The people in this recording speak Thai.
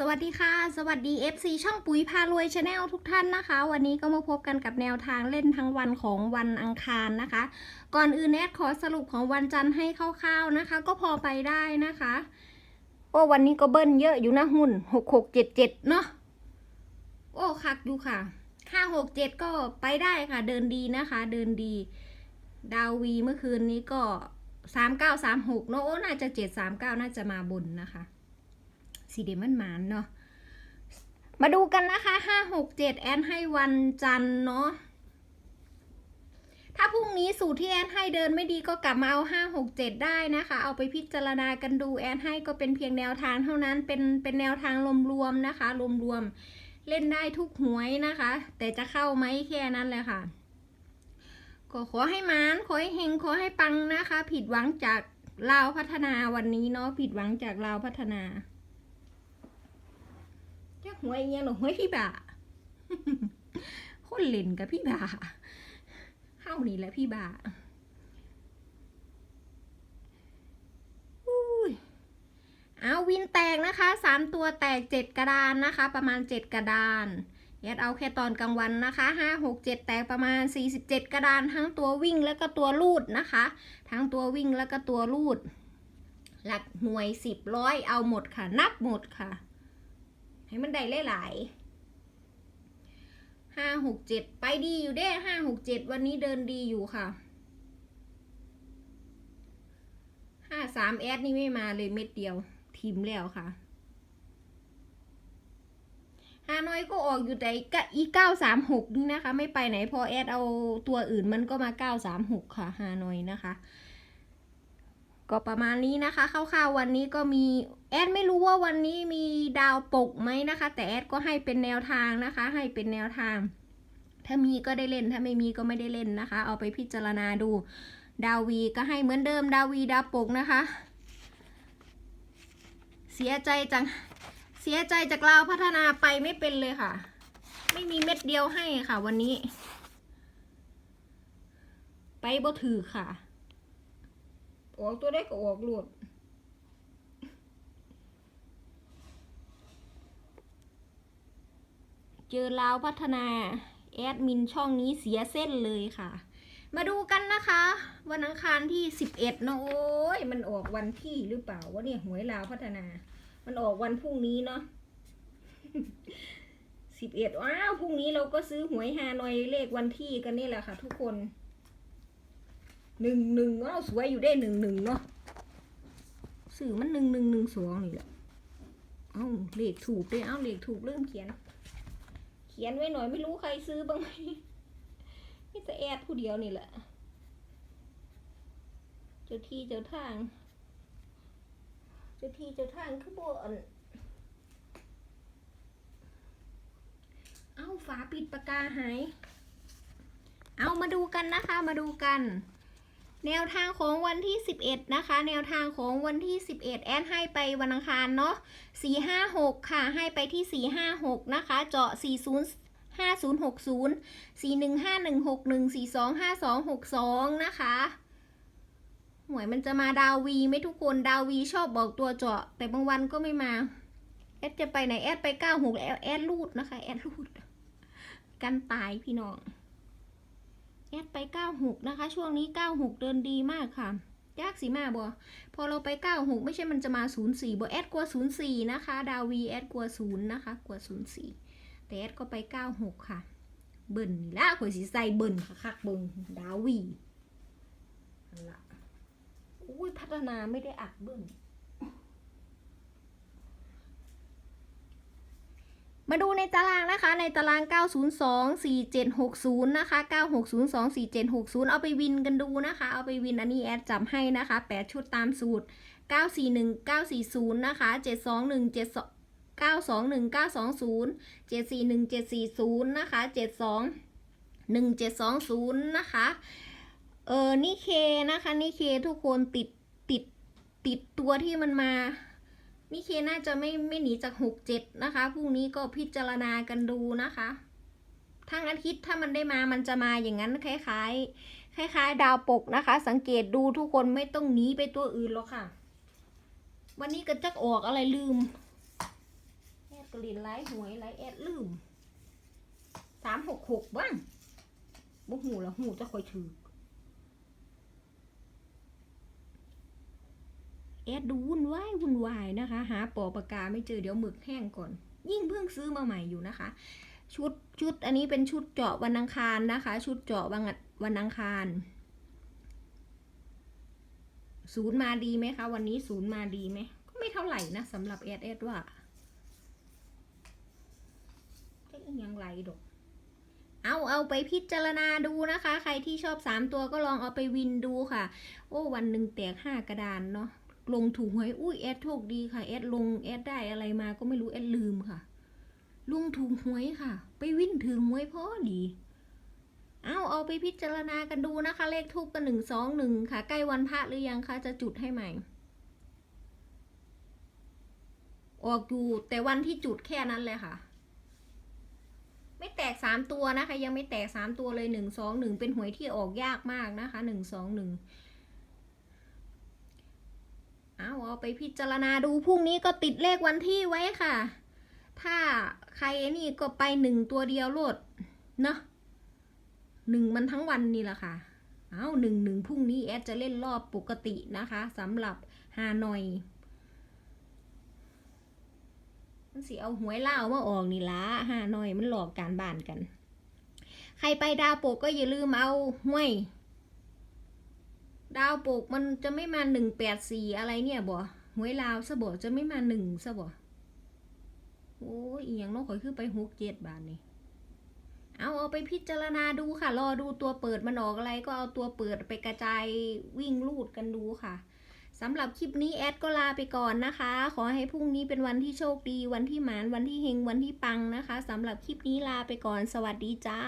สวัสดีค่ะ สวัสดี FC ช่องปุ๋ยพารวยชาแนลทุกท่านนะคะ วันนี้ก็มาพบกันกับแนวทางเล่นทั้งวันของวันอังคารนะคะ ก่อนอื่นแอดขอสรุปของวันจันทร์ให้คร่าวๆนะคะ ก็พอไปได้นะคะโอ้วันนี้ก็เบิ้ลเยอะอยู่นะหุ้นหกหกเจ็ดเจ็ดเนาะโอ้คักดูค่ะห้าหกเจ็ดก็ไปได้ค่ะ เดินดีนะคะ เดินดี ดาววีเมื่อคืนนี้ก็สามเก้าสามหกเนาะโอ้น่าจะเจ็ดสามเก้าน่าจะมาบนนะคะ สีเดมันหมานเนาะมาดูกันนะคะห้าหกเจ็ดแอนให้วันจันเนาะถ้าพรุ่งนี้สูตรที่แอนให้เดินไม่ดีก็กลับมาเอาห้าหกเจ็ดได้นะคะ เอาไปพิจารณากันดูแอนให้ก็เป็นเพียงแนวทางเท่านั้นเป็นเป็นแนวทางรวมๆนะคะรวมๆเล่นได้ทุกหวยนะคะ แต่จะเข้าไหมแค่นั้นแหละค่ะก็ขอให้มานขอให้เฮงขอให้ปังนะคะ ผิดหวังจากลาวพัฒนาวันนี้เนาะผิดหวังจากลาวพัฒนา จักหวยเงี้ยหรอหวยพี่บ่าคนเล่นกับพี่บ่าเฮ้านี่แหละพี่บ่าอุ้ยเอาวินแตกนะคะสามตัวแตกเจ็ดกระดานนะคะ ประมาณเจ็ดกระดานยัดเอาแค่ตอนกลางวันนะคะห้าหกเจ็ดแตกประมาณสี่สิบเจ็ดกระดานทั้งตัววิ่งแล้วก็ตัวลูดนะคะ ทั้งตัววิ่งแล้วก็ตัวลูด หลักหน่วยสิบร้อยเอาหมดค่ะ นับหมดค่ะ ให้มันได้หลายๆห้าหกเจ็ดไปดีอยู่เด้ห้าหกเจ็ดวันนี้เดินดีอยู่ค่ะห้าสามแอดนี่ไม่มาเลยเม็ดเดียวทีมแล้วค่ะฮานอยก็ออกอยู่แต่อีเก้าสามหกนี่นะคะ ไม่ไปไหนพอแอดเอาตัวอื่นมันก็มาเก้าสามหกค่ะฮานอยนะคะ ก็ประมาณนี้นะคะคร่าวๆวันนี้ก็มี แอดไม่รู้ว่าวันนี้มีดาวปกไหมนะคะ แต่แอดก็ให้เป็นแนวทางนะคะ ให้เป็นแนวทาง ถ้ามีก็ได้เล่นถ้าไม่มีก็ไม่ได้เล่นนะคะ เอาไปพิจารณาดู ดาววีก็ให้เหมือนเดิมดาววีดาวปกนะคะ เสียใจจังเสียใจจากเราวพัฒนาไปไม่เป็นเลยค่ะ ไม่มีเม็ดเดียวให้ค่ะ วันนี้ ไปบ่ถือค่ะ ออกตัวได้ก็ออกหลุด เจอลาวพัฒนาแอดมินช่องนี้เสียเส้นเลยค่ะ มาดูกันนะคะ วันอังคารที่สิบเอ็ดนะโอ้ยมันออกวันที่หรือเปล่าวะเนี่ยหวยลาวพัฒนา มันออกวันพรุ่งนี้เนาะสิบเอ็ดว้าวพรุ่งนี้เราก็ซื้อหวยฮานอยเลขวันที่กันนี่แหละค่ะ ทุกคนหนึ่งหนึ่งอ้าวสวยอยู่ได้หนึ่งหนึ่งเนาะสื่อมันหนึ่งหนึ่งหนึ่งสองนี่แหละเอ้าเลขถูกด้วยเอ้าเลขถูกเริ่มเขียน ขียนไว้หน่อยไม่รู้ใครซื้อบ้างไหมนี่จะแอดผู้เดียวนี่แหละ เจ้าที่เจ้าทาง เจ้าที่เจ้าทางคือบ่อนเอาฝาปิดปากกาหาย เอามาดูกันนะคะ มาดูกัน แนวทางของวันที่ 11 นะคะ แนวทางของวันที่ 11 แอดให้ไปวันอังคารเนาะ456 ค่ะ ให้ไปที่ 456 นะคะ เจาะ 40 5060 415161 425262 นะคะหวยมันจะมาดาววีไหม่ทุกคนดาววีชอบบอกตัวเจาะ แต่บางวันก็ไม่มา แอดจะไปไหน แอดไป 96 แล้วแอดรูดนะคะ แอดรูด กันตายพี่น้อง แอดไป 96 นะคะ ช่วงนี้ 96 เดินดีมากค่ะยากสีมาบอพอเราไป 96 ไม่ใช่มันจะมา 04บอแอดกลัว 04 นะคะ ดาวีแอดกลัว 0 นะคะ กลัว 04 แต่แอดก็ไป 96 ค่ะ เบิ่นนี่ละข่อยสีใส่เบิ่นค่ะคักเบิ่งดาวีนั่นละอุ้ยพัฒนาไม่ได้อัดเบิ่น มาดูในตารางนะคะ ในตาราง 902 4760 นะคะ 9602 4760 เอาไปวินกันดูนะคะ เอาไปวินอันนี้แอดจับให้นะคะ 8 ชุดตามสูตร 941 940 นะคะ 721 7 921 920 741 740 นะคะ 72 1720 นะคะ เออนี่เคนะคะ นี่เคทุกคนติดติดติดตัวที่มันมา นี่เคน่าจะไม่ไม่หนีจากหกเจ็ดนะคะพรุ่งนี้ก็พิจารณากันดูนะคะทั้งอาทิตย์ถ้ามันได้มามันจะมาอย่างนั้นคล้ายๆคล้าย ๆ ดาวปกนะคะ สังเกตดูทุกคนไม่ต้องหนีไปตัวอื่นหรอกค่ะ วันนี้ก็จักออกอะไรลืมแอดกลิ่นไร้หวยไร้แอดลืมสามหกหกบ้างบ่หูแล้วหูจะคอยถือ แอดดูวุ่นวายวุ่นวายนะคะ หาปอปากกาไม่เจอเดี๋ยวหมึกแห้งก่อน ยิ่งเพิ่งซื้อมาใหม่อยู่นะคะ ชุดชุดอันนี้เป็นชุดเจาะวันอังคารนะคะ ชุดเจาะวันอังวันอังคารศูนย์มาดีไหมคะ วันนี้ศูนย์มาดีไหมก็ไม่เท่าไหร่นะสำหรับแอดแอดว่าก็ยังไรดอกเอาเอาไปพิจารณาดูนะคะ ใครที่ชอบสามตัวก็ลองเอาไปวินดูค่ะ โอ้ วันหนึ่งแตกห้ากระดานเนาะ ลงถูกหวยอุ้ยแอดโชคดีค่ะแอดลงแอดได้อะไรมาก็ไม่รู้แอดลืมค่ะลุงถูกหวยค่ะ ไปวิ่นถึงหวยพอดี เอาเอาไปพิจารณากันดูนะคะ เลขทูบกันหนึ่งสองหนึ่งค่ะ ใกล้วันพระหรือยังคะจะจุดให้ใหม่ ออกอยู่แต่วันที่จุดแค่นั้นเลยค่ะ ไม่แตกสามตัวนะคะ ยังไม่แตกสามตัวเลยหนึ่งสองหนึ่งเป็นหวยที่ออกยากมากนะคะหนึ่งสองหนึ่ง เอาเอาไปพิจารณาดูพรุ่งนี้ก็ติดเลขวันที่ไว้ค่ะ ถ้าใครนี่ก็ไปหนึ่งตัวเดียวโลดเนาะหนึ่งมันทั้งวันนี่แหละค่ะ เอาหนึ่งหนึ่งพรุ่งนี้แอดจะเล่นรอบปกตินะคะสำหรับฮานอยมันสิเอาหวยเล่ามาออกนี่ละฮานอยมันหลอกการบ้านกัน ใครไปดาวโปกก็อย่าลืมเอาห้วย ดาวปกมันจะไม่มาหนึ่งแปดสี่อะไรเนี่ยบ่หวยลาวซะบ่จะไม่มาหนึ่งซะบ่โอ้ยอีหยังน้องข่อยคือไปหกเจ็ดบาทนี่เอาเอาไปพิจารณาดูค่ะ รอดูตัวเปิดมันออกอะไรก็เอาตัวเปิดไปกระจายวิ่งลูดกันดูค่ะสำหรับคลิปนี้แอดก็ลาไปก่อนนะคะ ขอให้พรุ่งนี้เป็นวันที่โชคดี วันที่หมาน วันที่เฮง วันที่ปังนะคะสำหรับคลิปนี้ลาไปก่อน สวัสดีจ้า